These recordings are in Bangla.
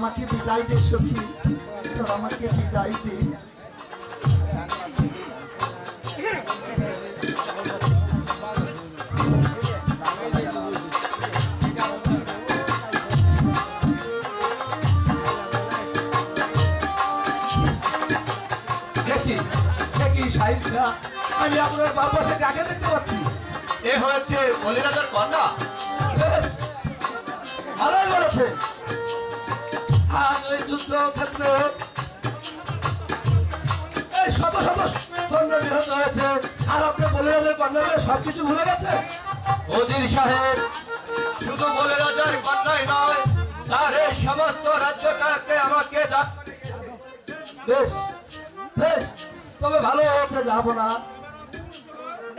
আমাকে বিদায় দে সখী। তোর আমাকে বিদায় দে। আমি আপনার বাবা দেখতে পাচ্ছি। এ হয়েছে বলিরাজার কন্যা। বেশ ভালোই বলেছে। আমি ওই যুদ্ধ ক্ষেত্রে এই শত শত সৈন্য নিহত হয়েছে। আর আপনি বলে রাজার কন্যাকে সবকিছু ভুলে গেছে অজির সাহেব শুধু বলিরাজার কন্যাই নয় তার এই সমস্ত রাজ্যটাকে আমাকে বেশ বেশ তবে ভালো হয়েছে যাব না।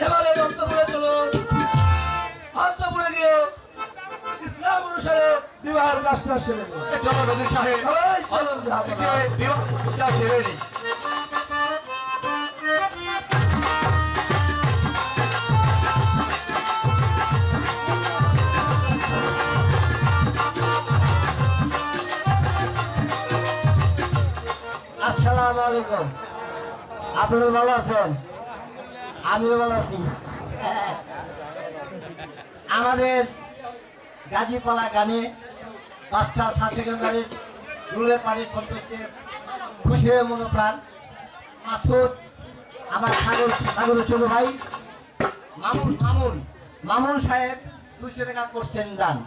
এবারে অন্তপুরে চলো। অন্তপুরে গিয়ে ইসলাম অনুসারে বিবাহের কাজটা সেরে চলো সাহেব। বিবাহটা সেরে নিই। আসসালামু আলাইকুম। আপনারা ভালো আছেন? আমিও ভালো আছি আমাদের গাজীপালা গানে বাচ্চা সাথে গঙ্গারের রুলের পানির সন্তুষ্টে খুশি হয়ে মনোপ্রাণ। মাসুদ, আমার সাগর সাগর ছোট ভাই, মামুন মামুন মামুন সাহেব দুশো টাকা করছেন দান।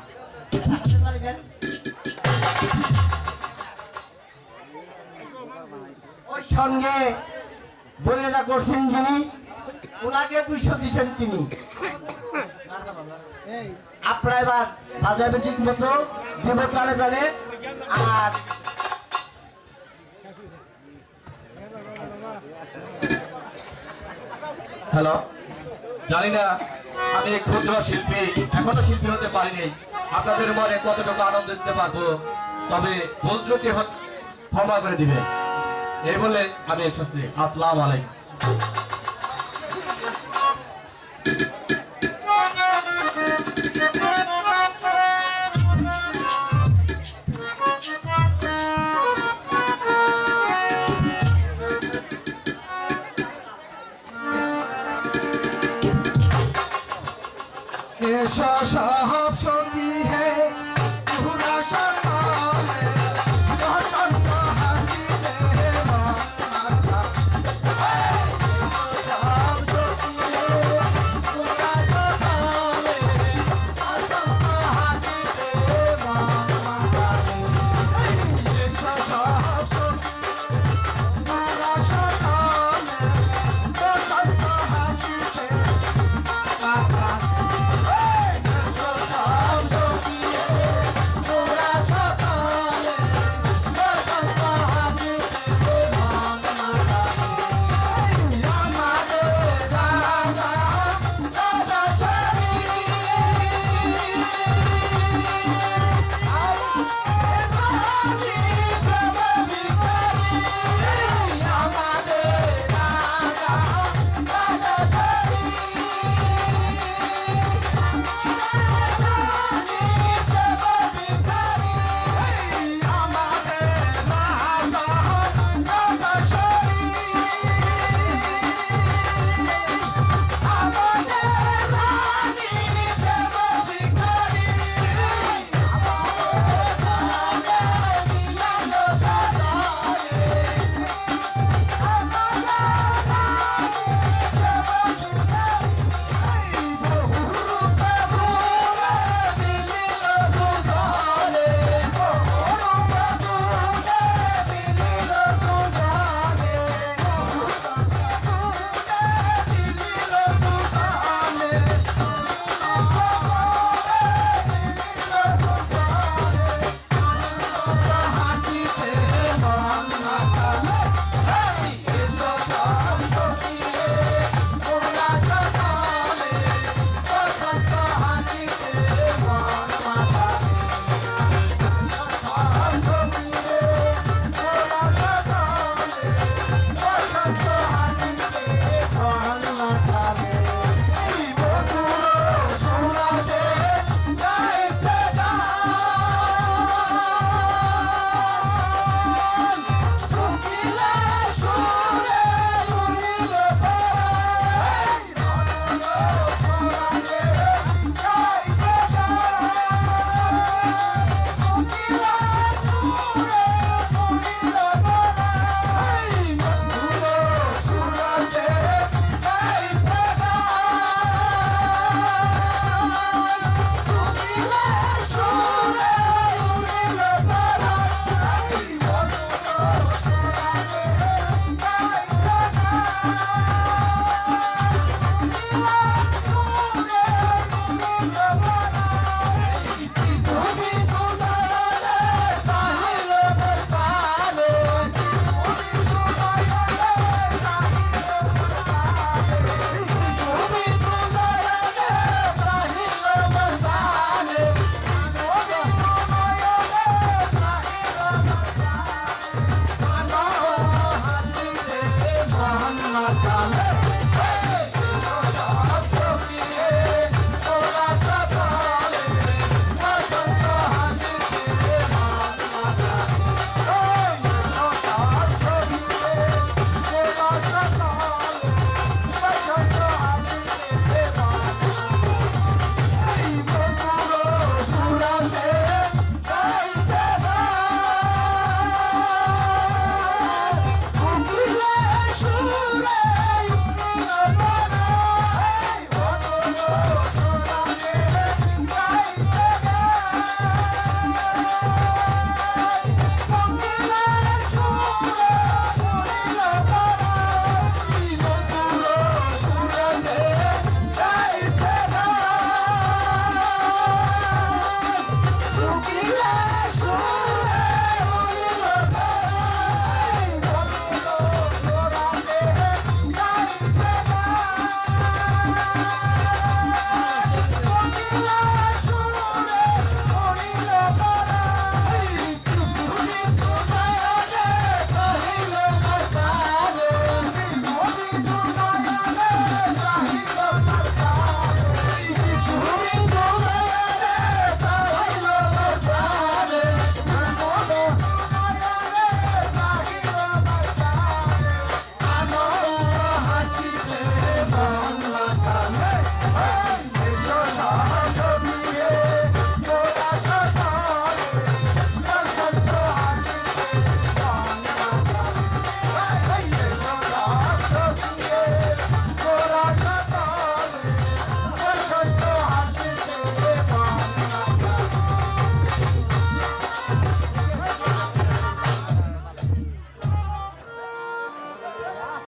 ওই সঙ্গে বলিরা করছেন যিনি ওনাকে দুইশো দিচ্ছেন তিনি। আপনারা এবার বাজাবে ঠিক মতো দেব তালে তালে। আর হ্যালো, জানি না আমি ক্ষুদ্র শিল্পী, এখনও শিল্পী হতে পারিনি। আপনাদের মনে কতটুকু আনন্দ দিতে পারব? তবে বন্ধুকে ক্ষমা করে দিবে এই বলে আমি এসেছি। আসসালাম আলাইকুম। এসো সব